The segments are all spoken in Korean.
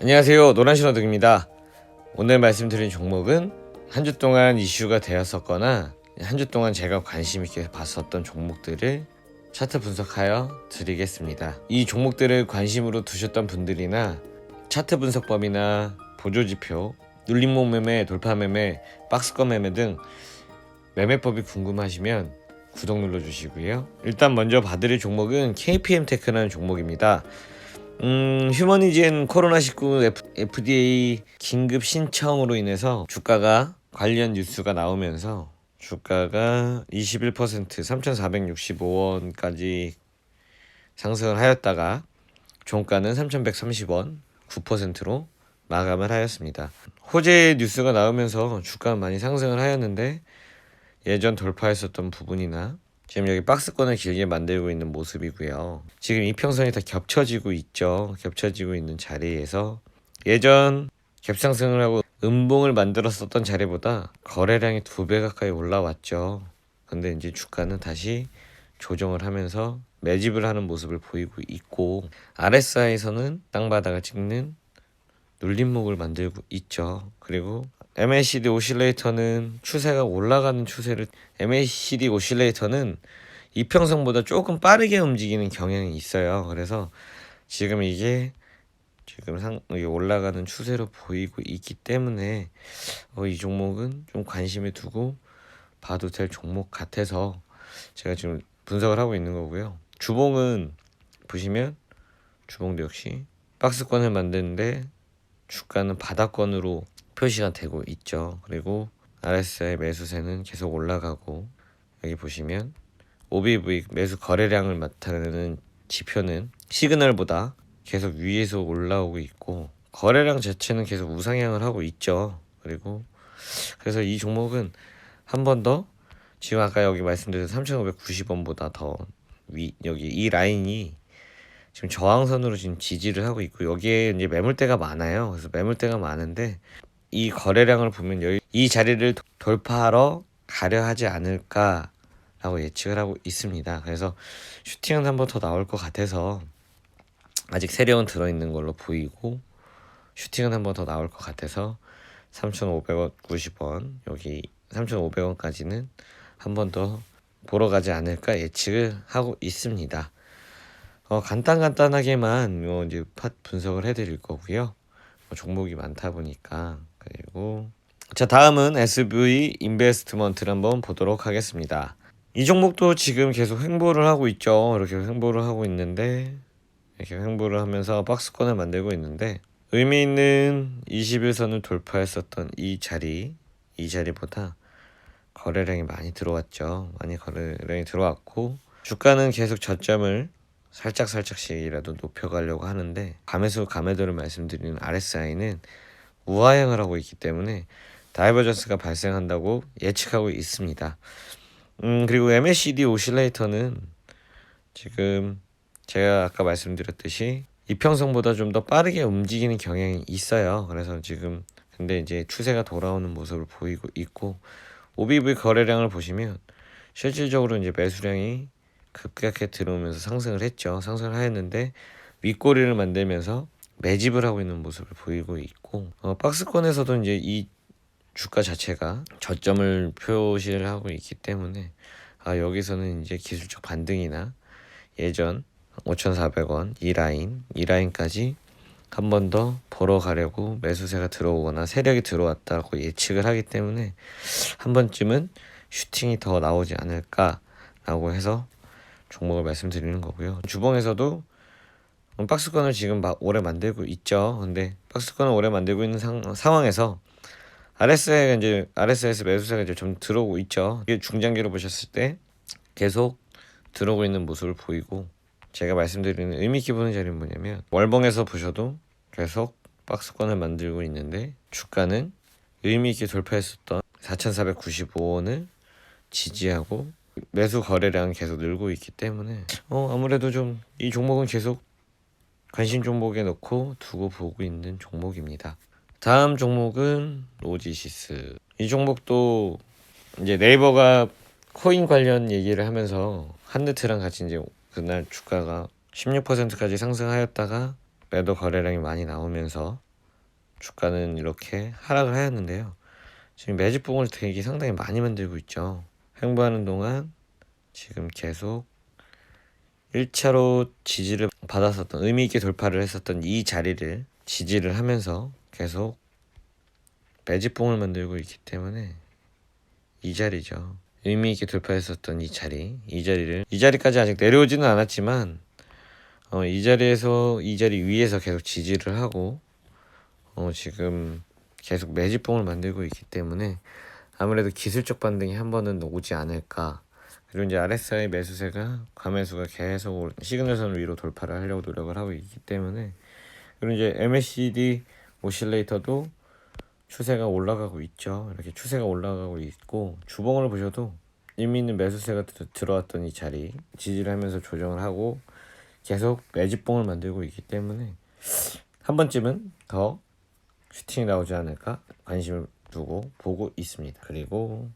안녕하세요. 노란신호등입니다. 오늘 말씀드린 종목은 한 주 동안 이슈가 되었었거나 한 주 동안 제가 관심 있게 봤었던 종목들을 차트 분석하여 드리겠습니다. 이 종목들을 관심으로 두셨던 분들이나 차트 분석법이나 보조지표, 눌림목 매매, 돌파 매매, 박스권 매매 등 매매법이 궁금하시면 구독 눌러주시고요. 일단 먼저 봐드릴 종목은 KPM 테크라는 종목입니다. 음, 휴머니젠 코로나19 FDA 긴급 신청으로 인해서 주가가 관련 뉴스가 나오면서 주가가 21% 3,465원까지 상승을 하였다가 종가는 3,130원 9%로 마감을 하였습니다. 호재 뉴스가 나오면서 주가가 많이 상승을 하였는데 예전 돌파했었던 부분이나 지금 여기 박스권을 길게 만들고 있는 모습이고요. 지금 이평선이 다 겹쳐지고 있죠. 겹쳐지고 있는 자리에서 예전 갭상승을 하고 음봉을 만들었었던 자리보다 거래량이 두 배 가까이 올라왔죠. 근데 이제 주가는 다시 조정을 하면서 매집을 하는 모습을 보이고 있고 RSI에서는 땅바닥을 찍는 눌림목을 만들고 있죠. 그리고 MACD 오실레이터는 추세가 올라가는 추세를 MACD 오실레이터는 이평선보다 조금 빠르게 움직이는 경향이 있어요. 그래서 지금 이게 지금 상 올라가는 추세로 보이고 있기 때문에 어, 이 종목은 좀 관심을 두고 봐도 될 종목 같아서 제가 지금 분석을 하고 있는 거고요. 주봉은 보시면 주봉도 역시 박스권을 만드는데 주가는 바닥권으로 표시가 되고 있죠. 그리고 RSI 매수세는 계속 올라가고 여기 보시면 OBV 매수 거래량을 나타내는 지표는 시그널보다 계속 위에서 올라오고 있고 거래량 자체는 계속 우상향을 하고 있죠. 그리고 그래서 이 종목은 한 번 더 지금 아까 여기 말씀드린 3,590원보다 더 위 여기 이 라인이 지금 저항선으로 지금 지지를 하고 있고 여기에 이제 매물대가 많아요. 그래서 매물대가 많은데 이 거래량을 보면 이 자리를 도- 돌파하러 가려 하지 않을까라고 예측을 하고 있습니다. 그래서 슈팅은 한 번 더 나올 것 같아서 아직 세력은 들어있는 걸로 보이고 슈팅은 한 번 더 나올 것 같아서 3,500원 90원 여기 3,500원까지는 한 번 더 보러 가지 않을까 예측을 하고 있습니다. 어, 간단간단하게만 뭐 이제 팟 분석을 해드릴 거고요. 뭐 종목이 많다 보니까 그리고 자 다음은 SV 인베스트먼트를 한번 보도록 하겠습니다. 이 종목도 지금 계속 횡보를 하고 있죠. 이렇게 횡보를 하고 있는데 이렇게 횡보를 하면서 박스권을 만들고 있는데 의미 있는 21선을 돌파했었던 이 자리 이 자리보다 거래량이 많이 들어왔죠. 많이 거래량이 들어왔고 주가는 계속 저점을 살짝 살짝씩이라도 높여가려고 하는데 감에서 감에도를 말씀드리는 RSI는 우하향을 하고 있기 때문에 다이버전스가 발생한다고 예측하고 있습니다. 음 그리고 MACD 오실레이터는 지금 제가 아까 말씀드렸듯이 이평선보다 좀 더 빠르게 움직이는 경향이 있어요. 그래서 지금 근데 이제 추세가 돌아오는 모습을 보이고 있고 OBV 거래량을 보시면 실질적으로 이제 매수량이 급격하게 들어오면서 상승을 했죠. 상승을 하였는데 윗꼬리를 만들면서 매집을 하고 있는 모습을 보이고 있고 어, 박스권에서도 이제 이 주가 자체가 저점을 표시를 하고 있기 때문에 아 여기서는 이제 기술적 반등이나 예전 5,400원 이 라인 이 라인까지 한 번 더 보러 가려고 매수세가 들어오거나 세력이 들어왔다고 예측을 하기 때문에 한 번쯤은 슈팅이 더 나오지 않을까라고 해서 종목을 말씀드리는 거고요. 주봉에서도 박스권을 지금 막 오래 만들고 있죠. 근데 박스권을 오래 만들고 있는 상, 상황에서 RSI가 이제 RSI에서 매수세가 이제 좀 들어오고 있죠. 이게 중장기로 보셨을 때 계속 들어오고 있는 모습을 보이고 제가 말씀드리는 의미 깊은 자리는 뭐냐면 월봉에서 보셔도 계속 박스권을 만들고 있는데 주가는 의미 있게 돌파했었던 4,495원을 지지하고 매수 거래량 계속 늘고 있기 때문에 어 아무래도 좀 이 종목은 계속 관심 종목에 넣고 두고 보고 있는 종목입니다. 다음 종목은 로지시스. 이 종목도 이제 네이버가 코인 관련 얘기를 하면서 한느트랑 같이 이제 그날 주가가 16%까지 상승하였다가 매도 거래량이 많이 나오면서 주가는 이렇게 하락을 하였는데요. 지금 매집봉을 되게 상당히 많이 만들고 있죠. 횡보하는 동안 지금 계속 1차로 지지를 받았었던 의미 있게 돌파를 했었던 이 자리를 지지를 하면서 계속 매집봉을 만들고 있기 때문에 이 자리죠. 의미 있게 돌파했었던 이 자리, 이 자리를 이 자리까지 아직 내려오지는 않았지만 어, 이 자리에서 이 자리 위에서 계속 지지를 하고 어, 지금 계속 매집봉을 만들고 있기 때문에 아무래도 기술적 반등이 한 번은 오지 않을까. 그리고 이제 RSI 매수세가 과매수가 계속 올- 시그널선 위로 돌파를 하려고 노력을 하고 있기 때문에 그리고 이제 MACD 오실레이터도 추세가 올라가고 있죠. 이렇게 추세가 올라가고 있고 주봉을 보셔도 의미 있는 매수세가 들- 들어왔던 이 자리 지지를 하면서 조정을 하고 계속 매집봉을 만들고 있기 때문에 한 번쯤은 더 슈팅이 나오지 않을까 관심을 두고 보고 있습니다. 그리고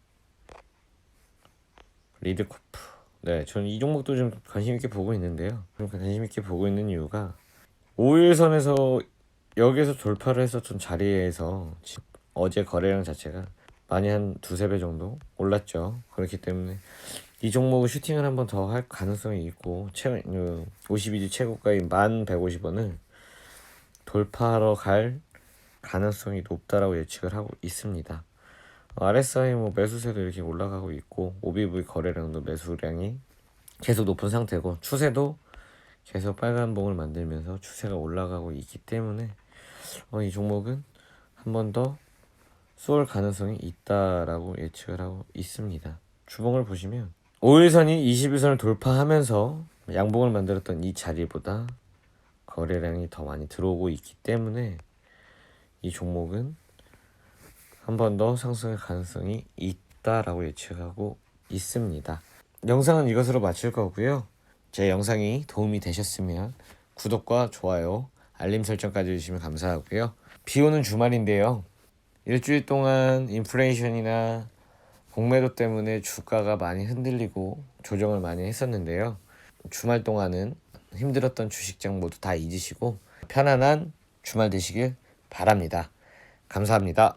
리드코프. 네, 저는 이 종목도 좀 관심 있게 보고 있는데요. 좀 관심 있게 보고 있는 이유가 5일선에서 여기서 돌파를 했었던 자리에서 지- 어제 거래량 자체가 많이 한 두세 배 정도 올랐죠. 그렇기 때문에 이 종목은 슈팅을 한 번 더 할 가능성이 있고 최, 52주 최고가인 1150원을 돌파하러 갈 가능성이 높다라고 예측을 하고 있습니다. 어, RSI 뭐 매수세도 이렇게 올라가고 있고 OBV 거래량도 매수량이 계속 높은 상태고 추세도 계속 빨간 봉을 만들면서 추세가 올라가고 있기 때문에 어, 이 종목은 한 번 더 쏠 가능성이 있다라고 예측을 하고 있습니다. 주봉을 보시면 5일선이 21선을 돌파하면서 양봉을 만들었던 이 자리보다 거래량이 더 많이 들어오고 있기 때문에 이 종목은 한 번 더 상승할 가능성이 있다라고 예측하고 있습니다. 영상은 이것으로 마칠 거고요. 제 영상이 도움이 되셨으면 구독과 좋아요, 알림 설정까지 해주시면 감사하고요. 비 오는 주말인데요. 일주일 동안 인플레이션이나 공매도 때문에 주가가 많이 흔들리고 조정을 많이 했었는데요. 주말 동안은 힘들었던 주식장 모두 다 잊으시고 편안한 주말 되시길 바랍니다. 감사합니다.